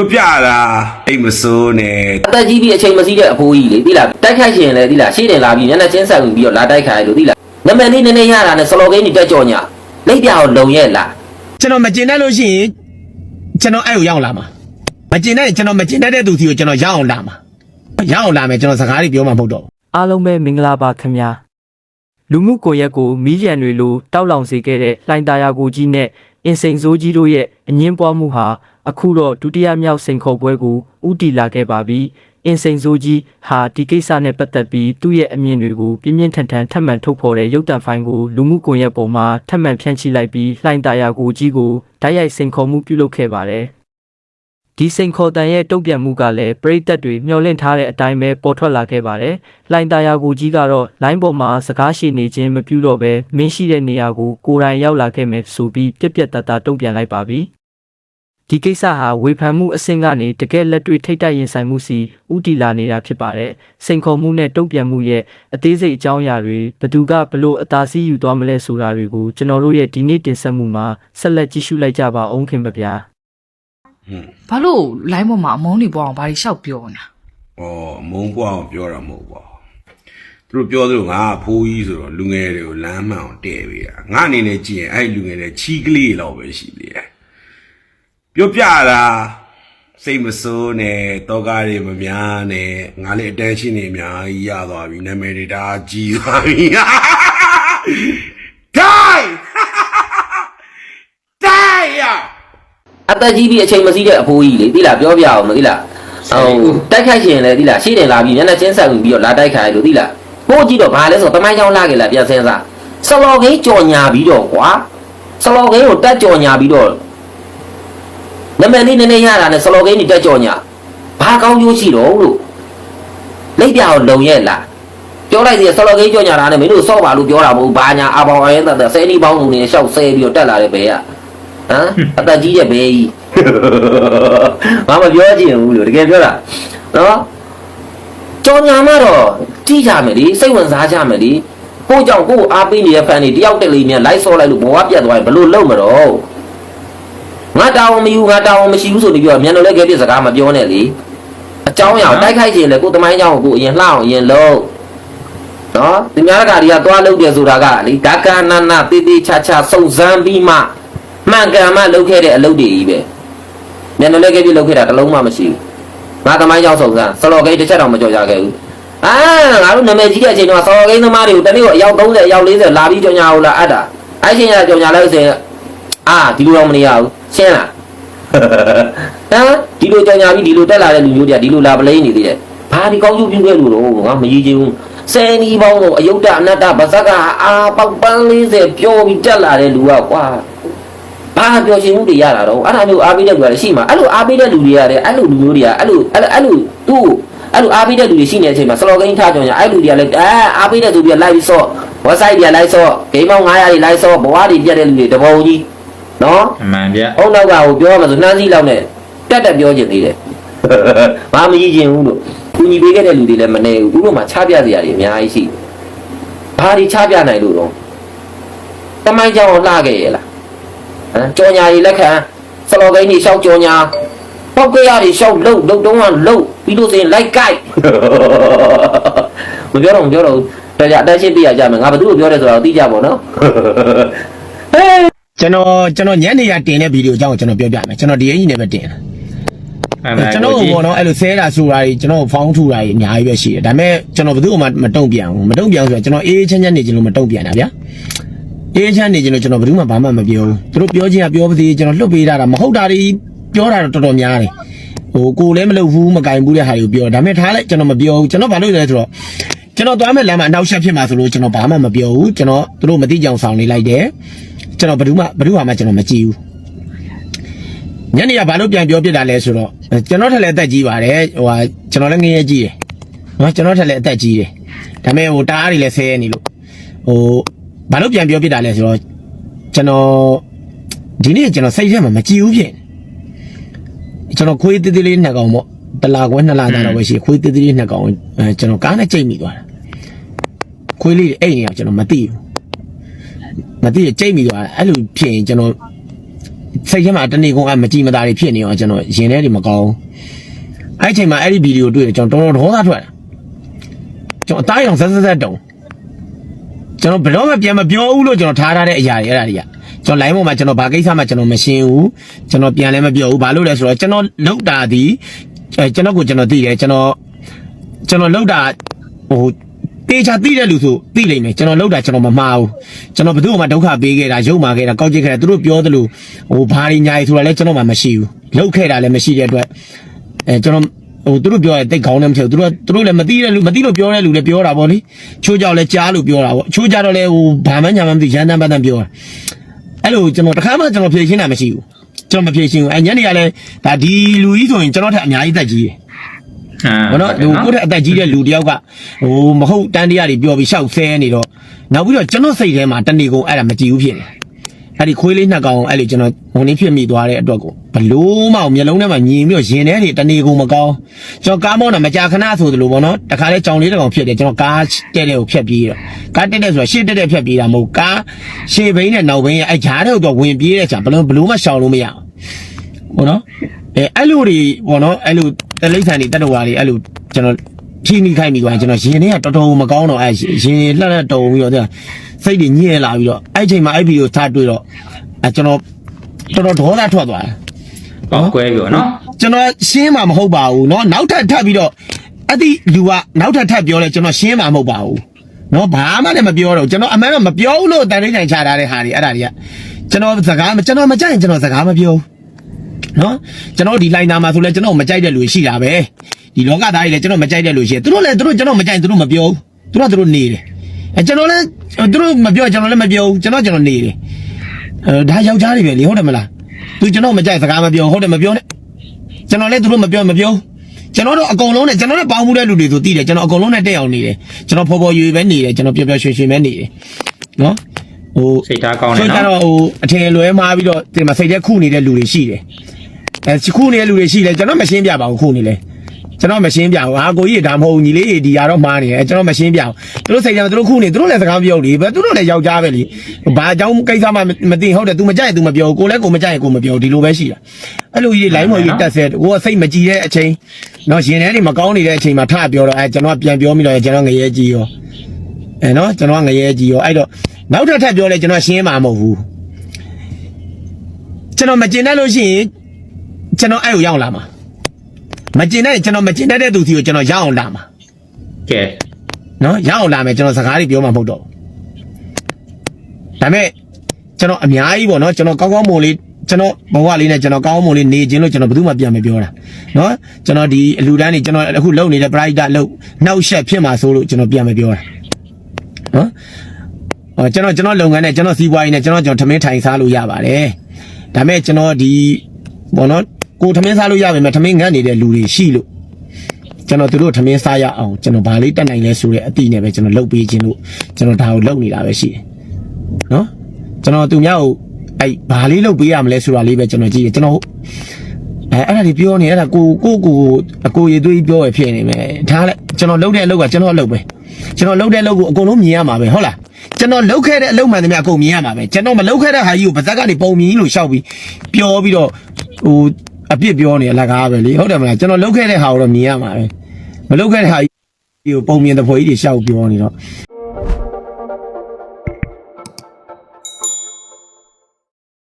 ပြောပြတာအိတ်မစိုးနဲ့အသက်ကြီးပြီးအချိန်မစည်းတဲ့အဖိုးကြီးလေသိလားတိုက်ခိုက်ရှင်လေသိလားရှေ့တင်လာပြီးမျက်နှာချင်းဆက်ပြီးတော့လာတိုက်ခိုက်လို့သိလားနမည်လေးနည်းနည်းရတာနဲ့စလော်ကိန်းကြီးတက်ကြော်ညာလက်ပြအောင်လုံရဲ့လားကျွန်တော်မကျင်တတ်လို့ရှိရင်ကျွန်တော်အဲ့ကိုရောက်လာမှာမကျင်တတ်ရင်ကျွန်တော်မကျင်တတ်တဲ့သူစီကိုကျွန်တော်ရောက်အောင်လာမှာရောက်အောင်လာမယ်ကျွန်တော်စကားတွေပြောမှာမဟုတ်တော့ဘူးအားလုံးပဲမင်္ဂလာပါခင်ဗျာလူမှုကွန်ရက်ကိုမီးလျံတွေလိုတောက်လောင်စေခဲ့တဲ့လှိုင်သာယာကိုကြီးနဲ့အင်စိန်စိုးကြီးတို့ရဲ့အငင်းပွားမှုဟာ အခုတော့ဒုတိယမြောက်စိန်ခေါ်ပွဲကိုဥတီလာခဲ့ပါပြီအင်စိန်စိုးကြီးဟာဒီကိစ္စနဲ့ပတ်သက်ပြီးသူ့ရဲ့အမြင်တွေကိုပြင်းပြင်းထန်ထန်ထပ်မံထုတ်ဖော်တဲ့ရုပ်တံဖိုင်ကိုလူမှုကွန်ရက်ပေါ်မှာထပ်မံဖြန့်ချိလိုက်ပြီးလှိုင်သာယာကိုကြီးကိုဓာတ်ရိုက်စိန်ခေါ်မှုပြုလုပ်ခဲ့ပါတယ်ဒီစိန်ခေါ်တန်ရဲ့တုံ့ပြန်မှုကလည်းပရိသတ်တွေမျှော်လင့်ထားတဲ့အတိုင်းပဲပေါ်ထွက်လာခဲ့ပါတယ်။လိုင်တာယာကိုကြီးကတော့လိုင်းပေါ်မှာစကားရှိနေခြင်းမပြုတော့ဘဲမင်းရှိတဲ့နေရာကိုကိုယ်တိုင်ရောက်လာခဲ့မယ်ဆိုပြီးပြက်ပြက်တတတုံ့ပြန်လိုက်ပါပြီ။ ဒီကိစ္စဟာဝေဖန်မှုအဆင့်ကနေတကယ်လက်တွေ့ထိတ်တိုက်ရင်ဆိုင်မှုစီဥတီလာနေတာဖြစ်ပါတယ်။စိန်ခေါ်မှုနဲ့တုံ့ပြန်မှုရဲ့အသေးစိတ်အကြောင်းအရာတွေဘယ်သူကဘလို့အသာစီးယူသွားမလဲဆိုတာတွေကိုကျွန်တော်တို့ရဲ့ဒီနေ့တင်ဆက်မှုမှာဆက်လက်ကြည့်ရှုလိုက်ကြပါအောင်ခင်ဗျာ။ဘာလို့ line ပေါ်မှာအမုန်းတွေပေါ်အောင်ဘာတွေရှောက်ပြောနေတာဩမုံပွားအောင်ပြောတာမဟုတ်ပါဘူးသူတို့ပြောသလိုငါအဖိုးကြီးဆိုတော့လူငယ်တွေကိုလမ်းမှန်အောင်တည့်ပေးတာငါအနေနဲ့ကြည့်ရင်အဲ့လူငယ်တွေချီးကလေးလောက်ပဲရှိသေးတယ် ပြောပြတာစိတ်မစိုးနဲ့တောကားတွေမများနဲ့ငါလည်းအတန်းရှင်းနေအများကြီးရသွားပြီနာမည်တွေဒါကြီးသွားပြီဒိုင်ဒိုင်ရအသက်ကြီးပြီးအချိန်မစည်းတဲ့အဖိုးကြီးလေသိလားပြောပြအောင်မသိလားဟိုတိုက်ခိုက်ရှင်လေသိလားရှေ့တင်လာပြီးမျက်နှာချင်းဆက်ပြီးတော့လာတိုက်ခိုက်လို့သိလားပို့ကြည့်တော့ဘာလဲဆိုတော့တမိုင်းချောင်းလာခဲ့လားပြန်စင်းစားစလော်ကိန်းကြော်ညာပြီးတော့ကွာစလော်ကိန်းကိုတက်ကြော်ညာပြီးတော့ နမည်လေးနည်းနည်းရတာနဲ့စလော်ကိန်းကြီးတက်ကြော်ညာဘာကောင်းကျိုးရှိတော့လို့လက်ပြအောင်လုံရဲ့လားပြောလိုက်သေးတယ်စလော်ကိန်းကြော်ညာတာနဲ့မင်းတို့စော့ပါလို့ပြောတာမဟုတ်ဘာညာအပေါင်းအရင်သက်သက်ဆယ်နီးပေါင်းစုံနေရှောက်ဆဲပြီးတော့တက်လာတဲ့ဘဲကဟမ်အသက်ကြီးတဲ့ဘေးကြီးဘာမပြောချင်ဘူးလို့တကယ်ပြောတာနော်ကြောင်ညာမတော့ကြည့်ကြမယ်လေစိတ်ဝင်စားကြမယ်လေကိုကြောင့်ကိုကိုအားပေးနေတဲ့ fan တွေတယောက်တက်လေးမြန်လိုက်ဆော့လိုက်လို့ဘဝပြတ်သွားရင်ဘလို့လုံးမတော့ ငါတောင်းမယူငါတောင်းမရှိဘူးဆိုပြီးပြောမြန်တော့လည်းကဲပြစကားမပြောနဲ့လေအကြောင်းအရာတိုက်ခိုက်ခြင်းလေကိုသမိုင်းကြောင်းကိုကိုအရင်လှအောင်အရင်လုံးနော်ဒီများကတွေကသွားလုပ်တယ်ဆိုတာကလေဒါကနနတေးသေးချာချာစုံစမ်းပြီးမှမှန်ကန်မှလုပ်ခဲ့တဲ့အလုပ်တွေကြီးပဲမျက်နှာလည်းကဲပြလုပ်ခဲ့တာတစ်လုံးမှမရှိဘူးငါသမိုင်းကြောင့်ဆုံးစမ်းဆလော်ကိန်းတစ်ချက်တော့မကြော်ကြခဲ့ဘူးအာငါတို့နာမည်ကြီးတဲ့အချိန်တော့ဆလော်ကိန်းသမားတွေကိုတနေ့ကအယောက်30အယောက်40လာပြီးကြော်ညာဟုတ်လားအပ်တာအဲ့ချိန်ကကြော်ညာလိုက်ဆိုရင်အာဒီလိုတော့မနေရဘူး ရှင်းလားဟမ်ဒီလိုကြော်ညာပြီးဒီလိုတက်လာတဲ့လူမျိုးတွေကဒီလိုလာပလိမ့်နေသေးတယ်ဘာဒီကောင်းကျိုးပြုခဲ့လို့တော့ငါမကြီးချင်ဘူးစဲနီးပေါင်းကိုအယုဒ္ဓအနတ္တဗဇက်ကအာပေါက်ပန်း40ပြောပြီးတက်လာတဲ့လူကကွာဘာပြောချင်မှုတွေရတာတော့အဲ့ဒါမျိုးအားပေးတဲ့လူတွေရှိမှာအဲ့လိုအားပေးတဲ့လူတွေရတယ်အဲ့လိုလူမျိုးတွေကအဲ့လိုအဲ့လိုအဲ့လိုသူ့အဲ့လိုအားပေးတဲ့လူတွေရှိနေတဲ့အချိန်မှာစလော်ကိန်းထားကြညာအဲ့လူတွေကလည်းအဲအားပေးတဲ့သူတွေကလိုက်ပြီးဆော့ website တွေကလိုက်ဆော့ဂိမ်းပေါင်း900တွေလိုက်ဆော့ဘဝတွေပြတ်တဲ့လူတွေတပုံကြီး နော်အမှန်ဗျဟုတ်နောက်ကဟိုပြောရမှာဆိုနှမ်းစည်းလောက်နဲ့တက်တက်ပြောချင်သေးတယ်ဘာမကြီးချင်ဘူးလို့ကူညီပေးခဲ့တဲ့လူတွေလည်းမနေဘူးဥပမာချပြစရာတွေအများကြီးရှိဘာတွေချပြနိုင်လို့တော့တမိုင်းကြောင်လှခဲ့ရဲ့လားဟမ်ကြော်ညာတွေလက်ခံစလော်ကိန်းတွေရှောက်ကြော်ညာပောက်ကရတွေရှောက်လှုပ်လှုပ်တုံးကလှုပ်ပြီးလို့ဆိုရင်လိုက်ကိုက်မပြောတော့မပြောတော့ဘူးဒါကြအတက်ရှင်းပြရကြမယ်ငါဘယ်သူ့ကိုပြောတယ်ဆိုတော့သိကြပါတော့ဟဲ့ ကျွန်တော်ကျွန်တော်ညနေရတင်တဲ့ဗီဒီယိုအကြောင်းကိုကျွန်တော်ပြောပြမယ်ကျွန်တော်ဒီအကြီးနဲ့ပဲတင်တာအမှန်ကျွန်တော်ဘောနော်အဲ့လိုဆဲတာဆိုတာကြီးကျွန်တော်ဖောင်းထူတာကြီးအများကြီးပဲရှိတယ်ဒါပေမဲ့ကျွန်တော်ဘယ်သူ့မှမတုံ့ပြန်ဘူးမတုံ့ပြန်ဆိုတော့ကျွန်တော်အေးအေးချမ်းချမ်းနေခြင်းလို့မတုံ့ပြန်တာဗျာအေးအေးချမ်းနေခြင်းလို့ကျွန်တော်ဘယ်သူမှဘာမှမပြောဘူးသူတို့ပြောခြင်းကပြောပါသေးကျွန်တော်လွတ်ပေးတာမဟုတ်တာတွေပြောတာတော့တော်တော်များတယ်ဟိုကိုလည်းမလုပ်ဘူးမကင်ဘူးတဲ့ဟာတွေကိုပြောဒါပေမဲ့ထားလိုက်ကျွန်တော်မပြောဘူးကျွန်တော်ဘာလို့လဲဆိုတော့ကျွန်တော်သွားမဲ့လမ်းမှာအနောက်ရှက်ဖြစ်မှာဆိုလို့ကျွန်တော်ဘာမှမပြောဘူးကျွန်တော်သူတို့မသိကြအောင်ဆောင်နေလိုက်တယ် ကျွန်တော်ဘယ်သူမှဘယ်သူမှကျွန်တော်မကြည့်ဘူးညနေကဘာလို့ပြန်ပြောပြတာလဲဆိုတော့အဲကျွန်တော်ထက်လည်းအသက်ကြီးပါတယ်ဟိုဟာကျွန်တော်လည်းငရေကြီးတယ်နော်ကျွန်တော်ထက်လည်းအသက်ကြီးတယ်ဒါပေမဲ့ဟိုတားအားတွေလည်းဆဲနေလို့ဟိုဘာလို့ပြန်ပြောပြတာလဲဆိုတော့ကျွန်တော်ဒီနေ့ကျွန်တော်စိတ်ထဲမှာမကြည်ဘူးဖြစ်နေကျွန်တော်ခွေးသေးသေးလေးနှစ်ကောင်ပေါ့တလာကွဲနှစ်လာတာတော့ပဲရှိခွေးသေးသေးလေးနှစ်ကောင်အဲကျွန်တော်ကားနဲ့ကြိတ်မိသွားတာခွေးလေးတွေအဲ့နေအောင်ကျွန်တော်မသိဘူး မသိရကြိတ်မိသွားတာအဲ့လိုဖြစ်ရင်ကျွန်တော်စိတ်ထဲမှာတနေ့ကုန်အမကြည်မသာတွေဖြစ်နေအောင်ကျွန်တော်ရင်ထဲတွေမကောင်းအဲ့ချိန်မှာအဲ့ဒီဗီဒီယိုတွေ့တယ်ကျွန်တော်တော်တော်ဒေါသထွက်တာကျွန်တော်အသားရောင်ဆက်ဆက်ဆက်တုံကျွန်တော်ဘယ်တော့မှပြန်မပြောဘူးလို့ကျွန်တော်ထားထားတဲ့အရာတွေအဲ့ဒါတွေကကျွန်တော် line ပေါ်မှာကျွန်တော်ဘာကိစ္စမှကျွန်တော်မရှင်းဘူးကျွန်တော်ပြန်လည်းမပြောဘူးဘာလို့လဲဆိုတော့ကျွန်တော်လောက်တာဒီအဲကျွန်တော်ကိုကျွန်တော်သိတယ်ကျွန်တော်ကျွန်တော်လောက်တာဟို တေချာသိတဲ့လူဆိုသိလိမ့်မယ်ကျွန်တော်လောက်တာကျွန်တော်မမှားဘူးကျွန်တော်ဘယ်သူ့မှဒုက္ခပေးခဲ့တာရုပ်မာခဲ့တာကောက်ကျစ်ခဲ့တာသူတို့ပြောသလိုဟိုဘာတွေညာရီဆိုတာလည်းကျွန်တော်မှမရှိဘူးလောက်ခဲ့တာလည်းမရှိတဲ့အတွက်အဲကျွန်တော်ဟိုသူတို့ပြောရတိတ်ခေါင်းလည်းမထည့်ဘူးသူတို့သူတို့လည်းမသိတဲ့လူမသိလို့ပြောတဲ့လူလည်းပြောတာပေါ့လေချိုးကြောက်လည်းကြားလို့ပြောတာပေါ့ချိုးကြတော့လည်းဟိုဘာမှညာမှမသိရန်တမ်းပန်းတမ်းပြောတာအဲ့လိုကျွန်တော်တခါမှကျွန်တော်ဖြေရှင်းတာမရှိဘူးကျွန်တော်မဖြေရှင်းဘူးအဲညနေကလည်းဒါဒီလူကြီးဆိုရင်ကျွန်တော်ထက်အများကြီးတက်ကြီးတယ်အာ ဘောနော်ဟိုကိုယ့်တဲ့အသက်ကြီးတဲ့လူတယောက်ကဟိုမဟုတ်တန်းတရားတွေပြောပြီးရှောက်ဆဲနေတော့နောက်ပြီးတော့ကျွန်တော်စိတ်ထဲမှာတဏီကုံအဲ့ဒါမကြည့်ဘူးဖြစ်နေအဲ့ဒီခွေးလေးနှစ်ကောင်အဲ့လေကျွန်တော်ဟိုနေ့ဖြစ်မိသွားတဲ့အတွက်ကိုဘလို့မှမျက်လုံးထဲမှာညင်ပြီးတော့ရင်ထဲတွေတဏီကုံမကောင်းကျွန်တော်ကားမောင်းတာမကြာခဏဆိုသလိုပေါ့နော်တခါလဲကြောင်လေးတစ်ကောင်ဖြစ်တယ်ကျွန်တော်ကားတဲ့တဲ့ကိုဖြတ်ပြေးတော့ကားတက်တဲ့ဆိုတာရှေ့တက်တဲ့ဖြတ်ပြေးတာမဟုတ်ကားရှေ့ဘိန်းနဲ့နောက်ဘိန်းရဲ့အဲ့ဂျားတဲ့တော့ဝင်ပြေးတဲ့ချာဘလို့ဘလို့မှရှောင်လို့မရအောင်ဘောနော်အဲအဲ့လိုတွေဘောနော်အဲ့လို တလိမ့်ဆန်တွေတတဝါတွေအဲ့လိုကျွန်တော်ဖြီးမိခိုင်းမိသွားရင်ကျွန်တော်ရင်ထဲကတော်တော်မကောင်းတော့အဲ့ရင်လှက်လှက်တုံပြီးတော့စိတ်တွေညစ်လာပြီးတော့အဲ့ချိန်မှာအဲ့ဗီဒီယိုထားတွေ့တော့အဲကျွန်တော်တော်တော်ဒေါသထွက်သွားတယ် ပေါက်ကွဲပြီပေါ့နော် ကျွန်တော်ရှင်းမှာမဟုတ်ပါဘူးเนาะနောက်ထပ်ထပ်ပြီးတော့အဲ့ဒီလူကနောက်ထပ်ထပ်ပြောလဲကျွန်တော်ရှင်းမှာမဟုတ်ပါဘူးเนาะဘာမှလည်းမပြောတော့ကျွန်တော်အမှန်တော့မပြောဘူးလို့တန်တိုင်းတိုင်ချထားတဲ့ဟာတွေအဲ့ဒါတွေကကျွန်တော်စကားကျွန်တော်မကြိုက်ရင်ကျွန်တော်စကားမပြောဘူး နော်ကျွန်တော်ဒီလိုင်းနာမှာဆိုလဲကျွန်တော်မကြိုက်တဲ့လူရှိတာပဲဒီလောကသားကြီးလည်းကျွန်တော်မကြိုက်တဲ့လူရှိတယ်သူတို့လည်းသူတို့ကျွန်တော်မကြိုက်ရင်သူတို့မပြောဘူးသူတို့ကသူတို့နေတယ်အဲကျွန်တော်လည်းသူတို့မပြောကျွန်တော်လည်းမပြောဘူးကျွန်တော်ကျွန်တော်နေတယ်အဲဒါယောက်ျားတွေပဲလေဟုတ်တယ်မလားသူကျွန်တော်မကြိုက်စကားမပြောဟုတ်တယ်မပြောနဲ့ကျွန်တော်လည်းသူတို့မပြောမပြောကျွန်တော်တို့အကုန်လုံးနဲ့ကျွန်တော်လည်းပေါင်းမှုတဲ့လူတွေဆိုတည်တယ်ကျွန်တော်အကုန်လုံးနဲ့တက်အောင်နေတယ်ကျွန်တော်ဖော်ဖော်ရွေပဲနေတယ်ကျွန်တော်ပျော်ပျော်ရွှင်ရွှင်ပဲနေတယ်နော်ဟိုစိတ်ထားကောင်းတယ်ဆိုကြနော်တော့ဟိုအထင်လွဲမှားပြီးတော့ဒီမှာစိတ်ထဲခုနေတဲ့လူတွေရှိတယ် အဲခုနေတဲ့လူတွေရှိတယ်ကျွန်တော်မရှင်းပြပါဘူးခုနေလေကျွန်တော်မရှင်းပြဘူးဟာကိုကြီးဒါမဟုတ်ဘူးညီလေးဒီရတော့မှားနေတယ်ကျွန်တော်မရှင်းပြဘူးသူတို့စိတ်ထဲမှာသူတို့ခုနေသူတို့လည်းစကားမပြောလေဘယ်သူတို့လည်းယောက်ျားပဲလေဘာအကြောင်းကိစ္စမှမသိဟုတ်တယ် तू မကြိုက်ရင် तू မပြောကိုလည်းကိုမကြိုက်ရင်ကိုမပြောဒီလိုပဲရှိတာအဲ့လိုကြီးလိုင်းမော်ကြီးတက်ဆဲကိုကစိတ်မကြည်တဲ့အချိန်နော်ရင်ထဲတွေမကောင်းနေတဲ့အချိန်မှာထပြောတော့အဲကျွန်တော်ပြန်ပြောမိတော့ကျွန်တော်ငရဲကြီးရောအဲနော်ကျွန်တော်ငရဲကြီးရောအဲ့တော့နောက်ထပ်ထပ်ပြောလဲကျွန်တော်ရှင်းမှာမဟုတ်ဘူးကျွန်တော်မကျင်တတ်လို့ရှိရင် ကျွန်တော်အဲ့ကိုရောက်လာမှာမကျင်တတ်ရင်ကျွန်တော်မကျင်တတ်တဲ့သူစီကိုကျွန်တော်ရောက်အောင်လာမှာကဲနော်ရောက်အောင်လာမယ်ကျွန်တော်စကားတွေပြောမှာမဟုတ်တော့ဘူးဒါပေမဲ့ကျွန်တော်အများကြီးပေါ့နော်ကျွန်တော်ကောင်းကောင်းမွန်လေးကျွန်တော်ဘဝလေးနဲ့ကျွန်တော်ကောင်းကောင်းမွန်လေးနေခြင်းလို့ကျွန်တော်ဘယ်သူမှပြန်မပြောတာနော်ကျွန်တော်ဒီအလူတန်းနေကျွန်တော်အခုလုပ်နေတဲ့ private လုပ်နှောက်ရှက်ဖြစ်မှာဆိုလို့ကျွန်တော်ပြန်မပြောတာနော်ဟောကျွန်တော်ကျွန်တော်လုပ်ငန်းနဲ့ကျွန်တော်စီးပွားရေးနဲ့ကျွန်တော်ကျွန်တော်ထမင်းထိုင်စားလို့ရပါတယ်ဒါပေမဲ့ကျွန်တော်ဒီဘောနော် ကိုထမင်းစားလို့ရပါမယ်ထမင်းငတ်နေတဲ့လူတွေရှိလို့ကျွန်တော်တို့ထမင်းစားရအောင်ကျွန်တော်ဗာလေးတက်နိုင်လဲဆိုတဲ့အတိနဲ့ပဲကျွန်တော်လုပ်ပေးခြင်းလို့ကျွန်တော်ဒါကိုလုပ်နေတာပဲရှိတယ်နော်ကျွန်တော်သူများကိုအဲ့ဗာလေးလုပ်ပေးရမလဲဆိုတာလေးပဲကျွန်တော်ကြည့်ရကျွန်တော်အဲအဲ့ဒါဒီပြောနေအဲ့ဒါကိုကိုကိုအကိုရသွေးပြောရဖြစ်နေမယ်ဒါလည်းကျွန်တော်လုပ်တဲ့အလုပ်ကကျွန်တော်အလုပ်ပဲကျွန်တော်လုပ်တဲ့အလုပ်ကိုအကုန်လုံးမြင်ရမှာပဲဟုတ်လားကျွန်တော်လုပ်ခဲ့တဲ့အလုပ်မှန်သမျှအကုန်မြင်ရမှာပဲကျွန်တော်မလုပ်ခဲ့တဲ့ဟာကြီးကိုပါဇက်ကနေပုံမြင်လို့ရှောက်ပြီးပြောပြီးတော့ဟို အပြစ်ပြောနေအလကားပဲလေဟုတ်တယ်မလားကျွန်တော်လုပ်ခဲ့တဲ့ဟာကိုတော့မြင်ရမှာပဲမလုပ်ခဲ့တဲ့ဟာကြီးကိုပုံမြင်တဲ့ဖွဲ့ကြီးတွေရှောက်ပြောနေတော့